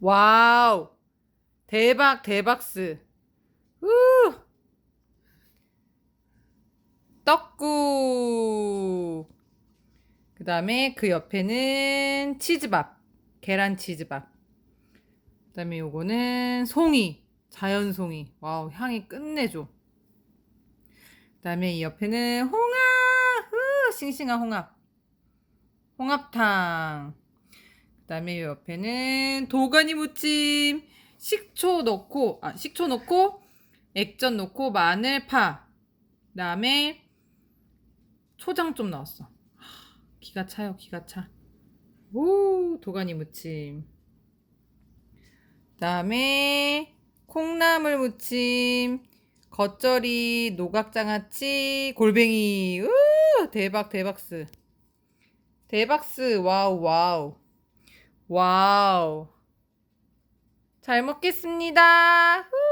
와우. 대박, 대박스. 우! 떡국. 그 다음에 그 옆에는 치즈밥. 계란 치즈밥. 그 다음에 요거는 송이. 자연 송이. 와우, 향이 끝내줘. 그 다음에 이 옆에는 홍합. 으, 싱싱한 홍합. 홍합탕. 그 다음에 이 옆에는 도가니 무침. 식초 넣고, 아, 식초 넣고, 액젓 넣고, 마늘, 파. 그 다음에 초장 좀 넣었어. 하, 기가 차요, 기가 차. 오, 도가니 무침. 그 다음에 콩나물 무침, 겉절이, 노각장아찌, 골뱅이. 으, 대박, 대박스. 대박스, 와우, 와우. 와우. 잘 먹겠습니다. 후!